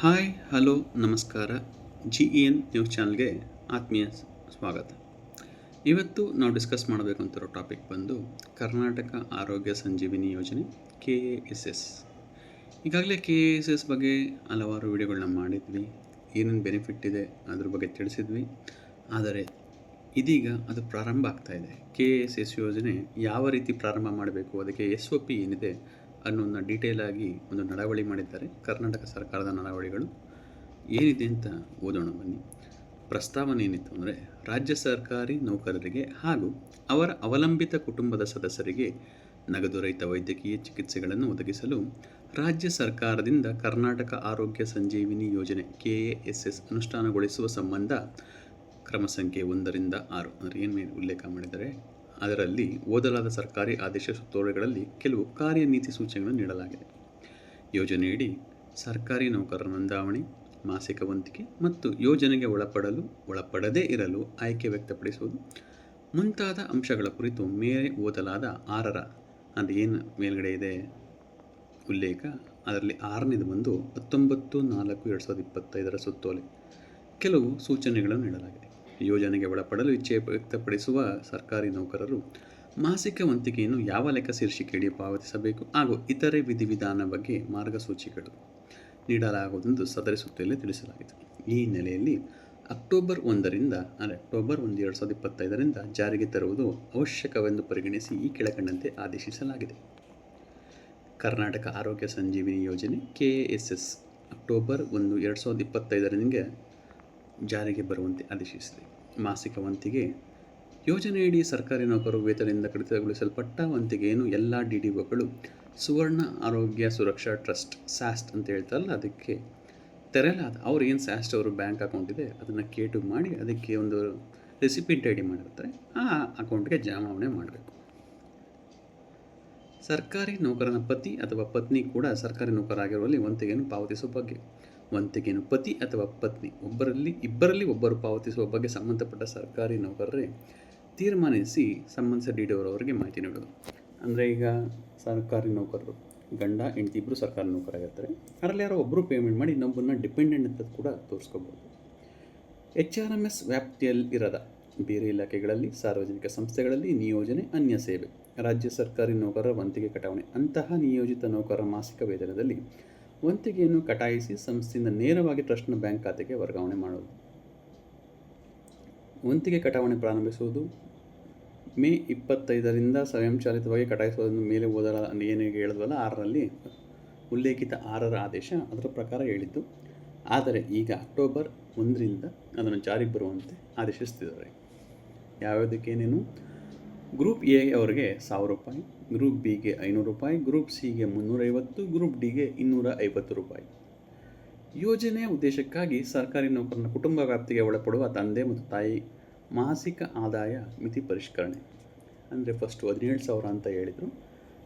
Hi, hello, ನಮಸ್ಕಾರ. G E N news ಚಾನಲ್ಗೆ ಆತ್ಮೀಯ ಸ್ವಾಗತ. ಇವತ್ತು ನಾವು ಡಿಸ್ಕಸ್ ಮಾಡಬೇಕು ಅಂತಿರೋ ಟಾಪಿಕ್ ಬಂದು ಕರ್ನಾಟಕ ಆರೋಗ್ಯ ಸಂಜೀವಿನಿ ಯೋಜನೆ, ಕೆ ಎ ಎಸ್ ಎಸ್. ಈಗಾಗಲೇ ಕೆ ಎ ಎಸ್ ಎಸ್ ಬಗ್ಗೆ ಹಲವಾರು ವಿಡಿಯೋಗಳನ್ನ ಮಾಡಿದ್ವಿ. ಏನೇನು ಬೆನಿಫಿಟ್ ಇದೆ ಅದ್ರ ಬಗ್ಗೆ ತಿಳಿಸಿದ್ವಿ. ಆದರೆ ಇದೀಗ ಅದು ಪ್ರಾರಂಭ ಆಗ್ತಾಯಿದೆ ಕೆ ಎ ಎಸ್ ಎಸ್ ಯೋಜನೆ ಯಾವ ರೀತಿ ಪ್ರಾರಂಭ ಮಾಡಬೇಕು, ಅದಕ್ಕೆ ಎಸ್ ಒ ಪಿ ಏನಿದೆ ಅನ್ನೋದನ್ನ ಡೀಟೇಲ್ ಆಗಿ ಒಂದು ನಡವಳಿ ಮಾಡಿದ್ದಾರೆ. ಕರ್ನಾಟಕ ಸರ್ಕಾರದ ನಡವಳಿಗಳು ಏನಿದೆ ಅಂತ ಓದೋಣ ಬನ್ನಿ. ಪ್ರಸ್ತಾವನೆ ಏನಿತ್ತು ಅಂದರೆ, ರಾಜ್ಯ ಸರ್ಕಾರಿ ನೌಕರರಿಗೆ ಹಾಗೂ ಅವರ ಅವಲಂಬಿತ ಕುಟುಂಬದ ಸದಸ್ಯರಿಗೆ ನಗದು ರಹಿತ ವೈದ್ಯಕೀಯ ಚಿಕಿತ್ಸೆಗಳನ್ನು ಒದಗಿಸಲು ರಾಜ್ಯ ಸರ್ಕಾರದಿಂದ ಕರ್ನಾಟಕ ಆರೋಗ್ಯ ಸಂಜೀವಿನಿ ಯೋಜನೆ ಕೆ ಎ ಎಸ್ ಎಸ್ ಅನುಷ್ಠಾನಗೊಳಿಸುವ ಸಂಬಂಧ ಕ್ರಮ ಸಂಖ್ಯೆ ಒಂದರಿಂದ ಆರು. ಅಂದರೆ ಏನು ಉಲ್ಲೇಖ ಮಾಡಿದರೆ ಅದರಲ್ಲಿ ಓದಲಾದ ಸರ್ಕಾರಿ ಆದೇಶ ಸುತ್ತೋಲೆಗಳಲ್ಲಿ ಕೆಲವು ಕಾರ್ಯನೀತಿ ಸೂಚನೆಗಳನ್ನು ನೀಡಲಾಗಿದೆ. ಯೋಜನೆಯಡಿ ಸರ್ಕಾರಿ ನೌಕರರ ನೋಂದಾವಣಿ, ಮಾಸಿಕ ವಂತಿಕೆ ಮತ್ತು ಯೋಜನೆಗೆ ಒಳಪಡಲು, ಒಳಪಡದೇ ಇರಲು ಆಯ್ಕೆ ವ್ಯಕ್ತಪಡಿಸುವುದು. ಮುಂತಾದ ಅಂಶಗಳ ಕುರಿತು ಮೇಲೆ ಓದಲಾದ ಆರರ ಅದು ಏನು ಮೇಲ್ಗಡೆ ಇದೆ? ಉಲ್ಲೇಖ, ಅದರಲ್ಲಿ ಆರನೇದು ಬಂದು ಹತ್ತೊಂಬತ್ತು ನಾಲ್ಕು ಎರಡು ಸಾವಿರದ ಇಪ್ಪತ್ತೈದರ ಸುತ್ತೋಲೆ. ಕೆಲವು ಸೂಚನೆಗಳನ್ನು ನೀಡಲಾಗಿದೆ. ಯೋಜನೆಗೆ ಒಳಪಡಲು ಇಚ್ಛೆ ವ್ಯಕ್ತಪಡಿಸುವ ಸರ್ಕಾರಿ ನೌಕರರು ಮಾಸಿಕ ವಂತಿಕೆಯನ್ನು ಯಾವ ಲೆಕ್ಕ ಶೀರ್ಷಿಕೆಯಡಿ ಪಾವತಿಸಬೇಕು ಹಾಗೂ ಇತರೆ ವಿಧಿವಿಧಾನ ಬಗ್ಗೆ ಮಾರ್ಗಸೂಚಿಗಳು ನೀಡಲಾಗುವುದೆಂದು ಸದರಿ ಸುತ್ತೋಲೆಯಲ್ಲಿ ತಿಳಿಸಲಾಗಿದೆ ಈ ಹಿನ್ನೆಲೆಯಲ್ಲಿ ಅಕ್ಟೋಬರ್ ಒಂದರಿಂದ, ಅಂದರೆ ಅಕ್ಟೋಬರ್ ಒಂದು ಎರಡು ಸಾವಿರದ ಇಪ್ಪತ್ತೈದರಿಂದ ಜಾರಿಗೆ ತರುವುದು ಅವಶ್ಯಕವೆಂದು ಪರಿಗಣಿಸಿ ಈ ಕೆಳಕಂಡಂತೆ ಆದೇಶಿಸಲಾಗಿದೆ. ಕರ್ನಾಟಕ ಆರೋಗ್ಯ ಸಂಜೀವಿನಿ ಯೋಜನೆ ಕೆ ಎಸ್ ಎಸ್ ಅಕ್ಟೋಬರ್ ಒಂದು ಎರಡು ಸಾವಿರದ ಇಪ್ಪತ್ತೈದರಿಂದ ಜಾರಿಗೆ ಬರುವಂತೆ ಆದೇಶಿಸಿದೆ. ಮಾಸಿಕ ವಂತಿಗೆ ಯೋಜನೆಯಡಿ ಸರ್ಕಾರಿ ನೌಕರರು ವೇತನದಿಂದ ಕಡಿತಗೊಳಿಸಲ್ಪಟ್ಟ ವಂತಿಗೆಯನ್ನು ಎಲ್ಲ ಡಿ ಡಿ ಒಗಳು ಸುವರ್ಣ ಆರೋಗ್ಯ ಸುರಕ್ಷಾ ಟ್ರಸ್ಟ್, ಸ್ಯಾಸ್ಟ್ ಅಂತ ಹೇಳ್ತಾರಲ್ಲ, ಅದಕ್ಕೆ ತೆರೆಯಲಾದ ಅವ್ರು ಏನು ಸ್ಯಾಸ್ಟ್ ಅವರು ಬ್ಯಾಂಕ್ ಅಕೌಂಟ್ ಇದೆ, ಅದನ್ನು ಕೇಟು ಮಾಡಿ ಅದಕ್ಕೆ ಒಂದು ರೆಸಿಪಿಂಟ್ ಐ ಡಿ ಮಾಡಿರ್ತಾರೆ. ಆ ಅಕೌಂಟ್ಗೆ ಜಮಾವಣೆ ಮಾಡಬೇಕು. ಸರ್ಕಾರಿ ನೌಕರನ ಪತಿ ಅಥವಾ ಪತ್ನಿ ಕೂಡ ಸರ್ಕಾರಿ ನೌಕರಾಗಿರುವಲ್ಲಿ ವಂತಿಗೆಯನ್ನು ಪಾವತಿಸುವ ಬಗ್ಗೆ ವಂತಿಗೆಯನ್ನು ಪತಿ ಅಥವಾ ಪತ್ನಿ ಒಬ್ಬರಲ್ಲಿ, ಇಬ್ಬರಲ್ಲಿ ಒಬ್ಬರು ಪಾವತಿಸುವ ಬಗ್ಗೆ ಸಂಬಂಧಪಟ್ಟ ಸರ್ಕಾರಿ ನೌಕರರೇ ತೀರ್ಮಾನಿಸಿ ಸಂಬಂಧಿಸಿದ ಡಿ ಡಿ ಅವರವರಿಗೆ ಮಾಹಿತಿ ನೀಡೋದು ಅಂದರೆ ಈಗ ಸರ್ಕಾರಿ ನೌಕರರು, ಗಂಡ, ಹೆಂಡತಿ ಇಬ್ಬರು ಸರ್ಕಾರಿ ನೌಕರಾಗಿರ್ತಾರೆ ಅದರಲ್ಲಿ ಯಾರೋ ಒಬ್ಬರು ಪೇಮೆಂಟ್ ಮಾಡಿ ಇನ್ನೊಬ್ಬರನ್ನ ಡಿಪೆಂಡೆಂಟ್ ಅಂತ ಕೂಡ ತೋರಿಸ್ಕೋಬೋದು. ಎಚ್ ಆರ್ ಎಂ ಎಸ್ ವ್ಯಾಪ್ತಿಯಲ್ಲಿ ಇರದ ಬೇರೆ ಇಲಾಖೆಗಳಲ್ಲಿ, ಸಾರ್ವಜನಿಕ ಸಂಸ್ಥೆಗಳಲ್ಲಿ ನಿಯೋಜನೆ, ಅನ್ಯ ಸೇವೆ. ರಾಜ್ಯ ಸರ್ಕಾರಿ ನೌಕರರ ವಂತಿಗೆ ಕಟಾವಣೆ. ಅಂತಹ ನಿಯೋಜಿತ ನೌಕರರ ಮಾಸಿಕ ವೇತನದಲ್ಲಿ ವಂತಿಗೆಯನ್ನು ಕಟಾಯಿಸಿ ಸಂಸ್ಥೆಯಿಂದ ನೇರವಾಗಿ ಟ್ರಸ್ಟ್ನ ಬ್ಯಾಂಕ್ ಖಾತೆಗೆ ವರ್ಗಾವಣೆ ಮಾಡೋದು. ವಂತಿಗೆ ಕಟಾವಣೆ ಪ್ರಾರಂಭಿಸುವುದು. ಮೇ ಇಪ್ಪತ್ತೈದರಿಂದ ಸ್ವಯಂಚಾಲಿತವಾಗಿ ಕಟಾಯಿಸುವುದನ್ನು ಮೇಲೆ ಓದಲ ಏನೇ ಹೇಳಿದ್ವಲ್ಲ ಆರರಲ್ಲಿ ಉಲ್ಲೇಖಿತ ಆರರ ಆದೇಶ ಅದರ ಪ್ರಕಾರ ಹೇಳಿದ್ದು. ಆದರೆ ಈಗ ಅಕ್ಟೋಬರ್ ಒಂದರಿಂದ ಅದನ್ನು ಜಾರಿಗೆ ಬರುವಂತೆ ಆದೇಶಿಸ್ತಿದ್ದಾರೆ ಯಾವ್ಯಾವುದಕ್ಕೇನೇನು ಗ್ರೂಪ್ ಎ ಅವರಿಗೆ ಸಾವಿರ ರೂಪಾಯಿ, ಗ್ರೂಪ್ ಬಿಗೆ ಐನೂರು ರೂಪಾಯಿ, ಗ್ರೂಪ್ ಸಿಗೆ ಮುನ್ನೂರೈವತ್ತು, ಗ್ರೂಪ್ ಡಿಗೆ ಇನ್ನೂರ ಐವತ್ತು ರೂಪಾಯಿ. ಯೋಜನೆಯ ಉದ್ದೇಶಕ್ಕಾಗಿ ಸರ್ಕಾರಿ ನೌಕರನ ಕುಟುಂಬ ವ್ಯಾಪ್ತಿಗೆ ಒಳಪಡುವ ತಂದೆ ಮತ್ತು ತಾಯಿ ಮಾಸಿಕ ಆದಾಯ ಮಿತಿ ಪರಿಷ್ಕರಣೆ. ಅಂದರೆ ಫಸ್ಟು ಹದಿನೇಳು ಸಾವಿರ ಅಂತ ಹೇಳಿದರು.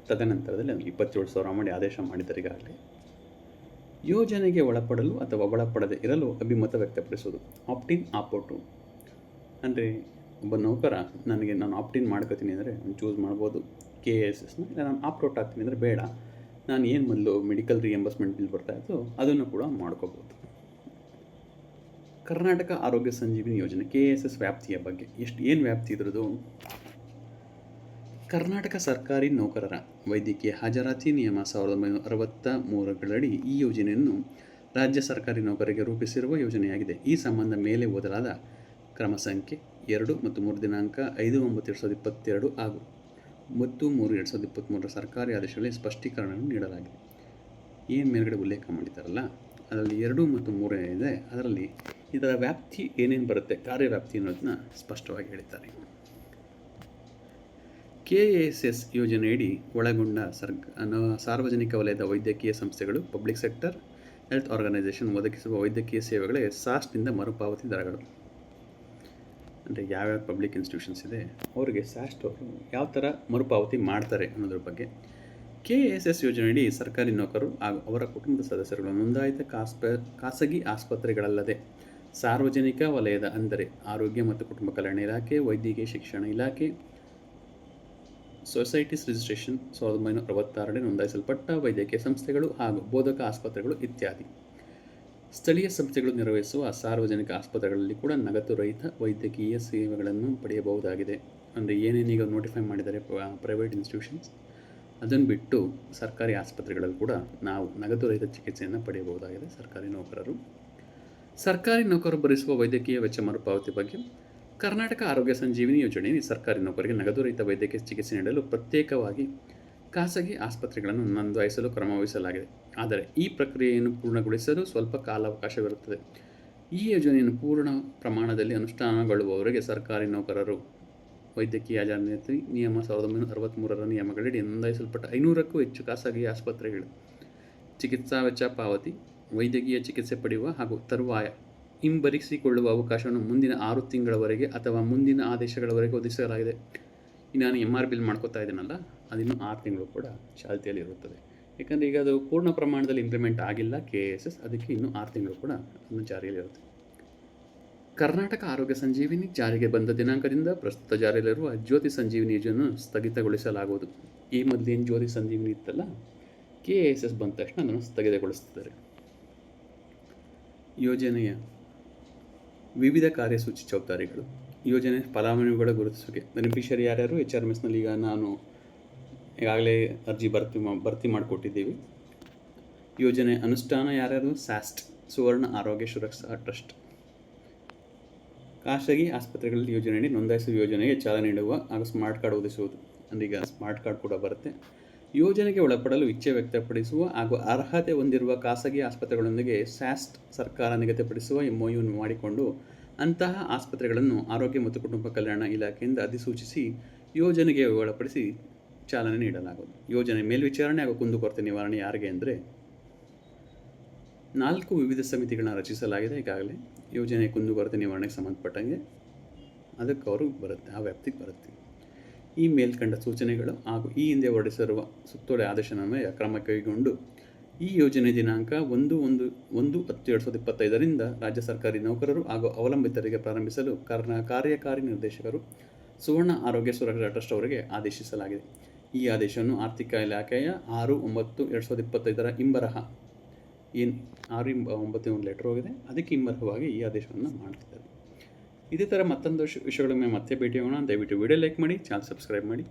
ತದನಂತರದಲ್ಲಿ ಅವ್ನಿಗೆ ಇಪ್ಪತ್ತೇಳು ಸಾವಿರ ಮಾಡಿ ಆದೇಶ ಮಾಡಿದ್ದಾರೆ ಈಗಾಗಲೇ ಯೋಜನೆಗೆ ಒಳಪಡಲು ಅಥವಾ ಒಳಪಡದೆ ಇರಲು ಅಭಿಮತ ವ್ಯಕ್ತಪಡಿಸೋದು ಆಪ್ಟಿನ್ ಆಪೋಟು ಅಂದರೆ ಒಬ್ಬ ನೌಕರ ನನಗೆ ನಾನು ಆಪ್ಟಿನ್ ಮಾಡ್ಕೋತೀನಿ ಅಂದರೆ ಚೂಸ್ ಮಾಡ್ಬೋದು. ಕೆ ಎಸ್ ಎಸ್ನ ಇಲ್ಲ ನಾನು ಆಪ್ಟೌಟ್ ಆಗ್ತೀನಿ ಅಂದರೆ ಬೇಡ. ನಾನು ಏನು ಮೊದಲು ಮೆಡಿಕಲ್ ರಿಯಂಬರ್ಸ್ಮೆಂಟ್ ಬಿಲ್ ಬರ್ತಾ ಇತ್ತು ಅದನ್ನು ಕೂಡ ಮಾಡ್ಕೋಬೋದು. ಕರ್ನಾಟಕ ಆರೋಗ್ಯ ಸಂಜೀವಿನಿ ಯೋಜನೆ ಕೆ ಎಸ್ ಎಸ್ ವ್ಯಾಪ್ತಿಯ ಬಗ್ಗೆ ಎಷ್ಟು, ಏನು ವ್ಯಾಪ್ತಿ ಇದ್ರದ್ದು? ಕರ್ನಾಟಕ ಸರ್ಕಾರಿ ನೌಕರರ ವೈದ್ಯಕೀಯ ಹಾಜರಾತಿ ನಿಯಮ ಸಾವಿರದ ಒಂಬೈನೂರ ಅರವತ್ತ ಮೂರುಗಳಡಿ ಈ ಯೋಜನೆಯನ್ನು ರಾಜ್ಯ ಸರ್ಕಾರಿ ನೌಕರರಿಗೆ ರೂಪಿಸಿರುವ ಯೋಜನೆಯಾಗಿದೆ. ಈ ಸಂಬಂಧ ಮೇಲೆ ಓದಲಾದ ಕ್ರಮ ಸಂಖ್ಯೆ ಎರಡು ಮತ್ತು ಮೂರು ದಿನಾಂಕ ಐದು ಒಂಬತ್ತು ಎರಡು ಸಾವಿರದ ಇಪ್ಪತ್ತೆರಡು ಹಾಗೂ ಮತ್ತು ಮೂರು ಎರಡು ಸಾವಿರದ ಇಪ್ಪತ್ತ್ಮೂರರ ಸರ್ಕಾರಿ ಆದೇಶಗಳಲ್ಲಿ ಸ್ಪಷ್ಟೀಕರಣವನ್ನು ನೀಡಲಾಗಿದೆ. ಏನು ಮೇಲ್ಗಡೆ ಉಲ್ಲೇಖ ಮಾಡಿದ್ದಾರಲ್ಲ, ಅದರಲ್ಲಿ ಎರಡು ಮತ್ತು ಮೂರು ಇದೆ. ಅದರಲ್ಲಿ ಇದರ ವ್ಯಾಪ್ತಿ ಏನೇನು ಬರುತ್ತೆ, ಕಾರ್ಯವ್ಯಾಪ್ತಿ ಅನ್ನೋದನ್ನ ಸ್ಪಷ್ಟವಾಗಿ ಹೇಳಿದ್ದಾರೆ. ಕೆ ಎಸ್ ಎಸ್ ಯೋಜನೆಯಡಿ ಒಳಗೊಂಡ ಸರ್ಕ ಸಾರ್ವಜನಿಕ ವಲಯದ ವೈದ್ಯಕೀಯ ಸಂಸ್ಥೆಗಳು, ಪಬ್ಲಿಕ್ ಸೆಕ್ಟರ್, ಹೆಲ್ತ್ ಆರ್ಗನೈಸೇಷನ್ ಒದಗಿಸುವ ವೈದ್ಯಕೀಯ ಸೇವೆಗಳೇ ಸಾಸ್ಟ್ನಿಂದ ಮರುಪಾವತಿ ದರಗಳು. ಅಂದರೆ ಯಾವ್ಯಾವ ಪಬ್ಲಿಕ್ ಇನ್ಸ್ಟಿಟ್ಯೂಷನ್ಸ್ ಇದೆ, ಅವರಿಗೆ ಅವರು ಯಾವ ಥರ ಮರುಪಾವತಿ ಮಾಡ್ತಾರೆ ಅನ್ನೋದ್ರ ಬಗ್ಗೆ ಕೆ ಎಸ್ ಎಸ್ ಯೋಜನೆಯಡಿ ಸರ್ಕಾರಿ ನೌಕರರು ಹಾಗೂ ಅವರ ಕುಟುಂಬದ ಸದಸ್ಯರುಗಳು ನೋಂದಾಯಿತ ಕಾಸ್ಪ, ಖಾಸಗಿ ಆಸ್ಪತ್ರೆಗಳಲ್ಲದೆ ಸಾರ್ವಜನಿಕ ವಲಯದ ಅಂದರೆ ಆರೋಗ್ಯ ಮತ್ತು ಕುಟುಂಬ ಕಲ್ಯಾಣ ಇಲಾಖೆ, ವೈದ್ಯಕೀಯ ಶಿಕ್ಷಣ ಇಲಾಖೆ ಸೊಸೈಟೀಸ್ ರಿಜಿಸ್ಟ್ರೇಷನ್ ಸಾವಿರದ ಒಂಬೈನೂರ ಅರವತ್ತಾರರಲ್ಲಿ ನೋಂದಾಯಿಸಲ್ಪಟ್ಟ ವೈದ್ಯಕೀಯ ಸಂಸ್ಥೆಗಳು ಹಾಗೂ ಬೋಧಕ ಆಸ್ಪತ್ರೆಗಳು ಇತ್ಯಾದಿ. ಸ್ಥಳೀಯ ಸಂಸ್ಥೆಗಳು ನಿರ್ವಹಿಸುವ ಸಾರ್ವಜನಿಕ ಆಸ್ಪತ್ರೆಗಳಲ್ಲಿ ಕೂಡ ನಗದು ರಹಿತ ವೈದ್ಯಕೀಯ ಸೇವೆಗಳನ್ನು ಪಡೆಯಬಹುದಾಗಿದೆ. ಅಂದರೆ ಏನೇನೀಗ ನೋಟಿಫೈ ಮಾಡಿದ್ದಾರೆ ಪ್ರೈವೇಟ್ ಇನ್ಸ್ಟಿಟ್ಯೂಷನ್ಸ್ ಅದನ್ನು ಬಿಟ್ಟು ಸರ್ಕಾರಿ ಆಸ್ಪತ್ರೆಗಳಲ್ಲಿ ಕೂಡ ನಾವು ನಗದು ರಹಿತ ಚಿಕಿತ್ಸೆಯನ್ನು ಪಡೆಯಬಹುದಾಗಿದೆ ಸರ್ಕಾರಿ ನೌಕರರು. ಸರ್ಕಾರಿ ನೌಕರರು ಭರಿಸುವ ವೈದ್ಯಕೀಯ ವೆಚ್ಚ ಮರುಪಾವತಿ ಬಗ್ಗೆ ಕರ್ನಾಟಕ ಆರೋಗ್ಯ ಸಂಜೀವಿನಿ ಯೋಜನೆಯಲ್ಲಿ ಸರ್ಕಾರಿ ನೌಕರಿಗೆ ನಗದು ರಹಿತ ವೈದ್ಯಕೀಯ ಚಿಕಿತ್ಸೆ ನೀಡಲು ಪ್ರತ್ಯೇಕವಾಗಿ ಖಾಸಗಿ ಆಸ್ಪತ್ರೆಗಳನ್ನು ನೋಂದಾಯಿಸಲು ಕ್ರಮವಹಿಸಲಾಗಿದೆ. ಆದರೆ ಈ ಪ್ರಕ್ರಿಯೆಯನ್ನು ಪೂರ್ಣಗೊಳಿಸಲು ಸ್ವಲ್ಪ ಕಾಲಾವಕಾಶವಿರುತ್ತದೆ. ಈ ಯೋಜನೆಯನ್ನು ಪೂರ್ಣ ಪ್ರಮಾಣದಲ್ಲಿ ಅನುಷ್ಠಾನಗೊಳ್ಳುವವರೆಗೆ ಸರ್ಕಾರಿ ನೌಕರರು, ವೈದ್ಯಕೀಯ ಜಾಗೃತಿ ನಿಯಮ ಸಾವಿರದ ಒಂಬೈನೂರ ಅರವತ್ತ್ಮೂರರ ನಿಯಮಗಳಡಿ ನೋಂದಾಯಿಸಲ್ಪಟ್ಟ ಐನೂರಕ್ಕೂ ಹೆಚ್ಚು ಖಾಸಗಿ ಆಸ್ಪತ್ರೆಗಳು. ಚಿಕಿತ್ಸಾ ವೆಚ್ಚ ಪಾವತಿ, ವೈದ್ಯಕೀಯ ಚಿಕಿತ್ಸೆ ಪಡೆಯುವ ಹಾಗೂ ತರುವಾಯ ಹಿಂಬರಿಸಿಕೊಳ್ಳುವ ಅವಕಾಶವನ್ನು ಮುಂದಿನ ಆರು ತಿಂಗಳವರೆಗೆ ಅಥವಾ ಮುಂದಿನ ಆದೇಶಗಳವರೆಗೆ ಒದಗಿಸಲಾಗಿದೆ. ನಾನು ಎಂ ಆರ್ ಬಿಲ್ ಮಾಡ್ಕೋತಾ ಇದ್ದೀನಲ್ಲ, ಅದಿನ್ನೂ ಆರು ತಿಂಗಳು ಕೂಡ ಚಾಲ್ತಿಯಲ್ಲಿ ಇರುತ್ತದೆ ಯಾಕಂದರೆ ಈಗ ಅದು ಪೂರ್ಣ ಪ್ರಮಾಣದಲ್ಲಿ ಇಂಪ್ಲಿಮೆಂಟ್ ಆಗಿಲ್ಲ ಕೆ ಎಸ್ ಎಸ್ ಅದಕ್ಕೆ ಇನ್ನೂ ಆರು ತಿಂಗಳು ಕೂಡ ಅದನ್ನು ಜಾರಿಯಲ್ಲಿರುತ್ತೆ. ಕರ್ನಾಟಕ ಆರೋಗ್ಯ ಸಂಜೀವಿನಿ ಜಾರಿಗೆ ಬಂದ ದಿನಾಂಕದಿಂದ ಪ್ರಸ್ತುತ ಜಾರಿಯಲ್ಲಿರುವ ಜ್ಯೋತಿ ಸಂಜೀವಿನಿ ಯೋಜನೆಯನ್ನು ಸ್ಥಗಿತಗೊಳಿಸಲಾಗುವುದು. ಈ ಮೊದಲು ಏನು ಜ್ಯೋತಿ ಸಂಜೀವಿನಿ ಇತ್ತಲ್ಲ ಕೆ ಎಸ್ ಎಸ್ ಬಂದ ತಕ್ಷಣ ಅದನ್ನು ಸ್ಥಗಿತಗೊಳಿಸುತ್ತಾರೆ ಯೋಜನೆಯ ವಿವಿಧ ಕಾರ್ಯಸೂಚಿ ಜವಾಬ್ದಾರಿಗಳು ಯೋಜನೆ ಫಲಾನುಭವಿಗಳ ಗುರುತಿಸುವಿಕೆ. ಬೆನಿಫಿಷರಿ ಯಾರ್ಯಾರು? ಎಚ್ ಆರ್ ಎಸ್ನಲ್ಲಿ ಈಗ ನಾನು ಈಗಾಗಲೇ ಅರ್ಜಿ ಭರ್ತಿ ಭರ್ತಿ ಮಾಡಿಕೊಟ್ಟಿದ್ದೀವಿ. ಯೋಜನೆ ಅನುಷ್ಠಾನ ಯಾರ್ಯಾರು? ಸ್ಯಾಸ್ಟ್, ಸುವರ್ಣ ಆರೋಗ್ಯ ಸುರಕ್ಷಾ ಟ್ರಸ್ಟ್. ಖಾಸಗಿ ಆಸ್ಪತ್ರೆಗಳಲ್ಲಿ ಯೋಜನೆಯಡಿ ನೋಂದಾಯಿಸುವ ಯೋಜನೆಗೆ ಚಾಲನೆ ನೀಡುವ ಹಾಗೂ ಸ್ಮಾರ್ಟ್ ಕಾರ್ಡ್ ಒದಗಿಸುವುದು. ಅಂದೀಗ ಸ್ಮಾರ್ಟ್ ಕಾರ್ಡ್ ಕೂಡ ಬರುತ್ತೆ. ಯೋಜನೆಗೆ ಒಳಪಡಲು ಇಚ್ಛೆ ವ್ಯಕ್ತಪಡಿಸುವ ಹಾಗೂ ಅರ್ಹತೆ ಹೊಂದಿರುವ ಖಾಸಗಿ ಆಸ್ಪತ್ರೆಗಳೊಂದಿಗೆ ಸ್ಯಾಸ್ಟ್ ಸರ್ಕಾರ ನಿಗದಿಪಡಿಸುವ ಎಂಒಯು ಮಾಡಿಕೊಂಡು ಅಂತಹ ಆಸ್ಪತ್ರೆಗಳನ್ನು ಆರೋಗ್ಯ ಮತ್ತು ಕುಟುಂಬ ಕಲ್ಯಾಣ ಇಲಾಖೆಯಿಂದ ಅಧಿಸೂಚಿಸಿ ಯೋಜನೆಗೆ ಒಳಪಡಿಸಿ ಚಾಲನೆ ನೀಡಲಾಗುವುದು. ಯೋಜನೆ ಮೇಲ್ವಿಚಾರಣೆ ಹಾಗೂ ಕುಂದುಕೊರತೆ ನಿವಾರಣೆ ಯಾರಿಗೆ ಅಂದರೆ ನಾಲ್ಕು ವಿವಿಧ ಸಮಿತಿಗಳನ್ನ ರಚಿಸಲಾಗಿದೆ. ಈಗಾಗಲೇ ಯೋಜನೆ ಕುಂದುಕೊರತೆ ನಿವಾರಣೆಗೆ ಸಂಬಂಧಪಟ್ಟಂಗೆ ಅದಕ್ಕೆ ಅವರು ಬರುತ್ತೆ, ಆ ವ್ಯಾಪ್ತಿಗೆ ಬರುತ್ತೆ. ಈ ಮೇಲ್ಕಂಡ ಸೂಚನೆಗಳು ಹಾಗೂ ಈ ಹಿಂದೆ ಹೊರಡಿಸಿರುವ ಸುತ್ತೋಲೆ ಆದೇಶನನ್ವಯ ಕ್ರಮ ಕೈಗೊಂಡು ಈ ಯೋಜನೆ ದಿನಾಂಕ ಒಂದು ಒಂದು ಒಂದು ಹತ್ತು ಎರಡು ಸಾವಿರದ ಇಪ್ಪತ್ತೈದರಿಂದ ರಾಜ್ಯ ಸರ್ಕಾರಿ ನೌಕರರು ಹಾಗೂ ಅವಲಂಬಿತರಿಗೆ ಪ್ರಾರಂಭಿಸಲು ಕಾರ್ನ ಕಾರ್ಯಕಾರಿ ನಿರ್ದೇಶಕರು ಸುವರ್ಣ ಆರೋಗ್ಯ ಸುರಕ್ಷಾ ಟ್ರಸ್ಟ್ ಅವರಿಗೆ ಆದೇಶಿಸಲಾಗಿದೆ. ಈ ಆದೇಶವನ್ನು ಆರ್ಥಿಕ ಇಲಾಖೆಯ ಆರು ಒಂಬತ್ತು ಎರಡು ಸಾವಿರದ ಇಪ್ಪತ್ತೈದರ ಇಂಬರಹ. ಏನು ಆರು ಇಂಬ ಒಂಬತ್ತು ಒಂದು ಲೆಟರ್ ಹೋಗಿದೆ. ಅದಕ್ಕೆ ಇಂಬರಹವಾಗಿ ಈ ಆದೇಶವನ್ನು ಮಾಡ್ತಿದ್ದಾರೆ. ಇದೇ ಥರ ಮತ್ತೊಂದು ವಿಷ- ವಿಷಯಗಳ ಮೇಲೆ ಮತ್ತೆ ಭೇಟಿ ಆಗೋಣ ದಯವಿಟ್ಟು ವಿಡಿಯೋ ಲೈಕ್ ಮಾಡಿ ಚಾನಲ್ ಸಬ್ಸ್ಕ್ರೈಬ್ ಮಾಡಿ.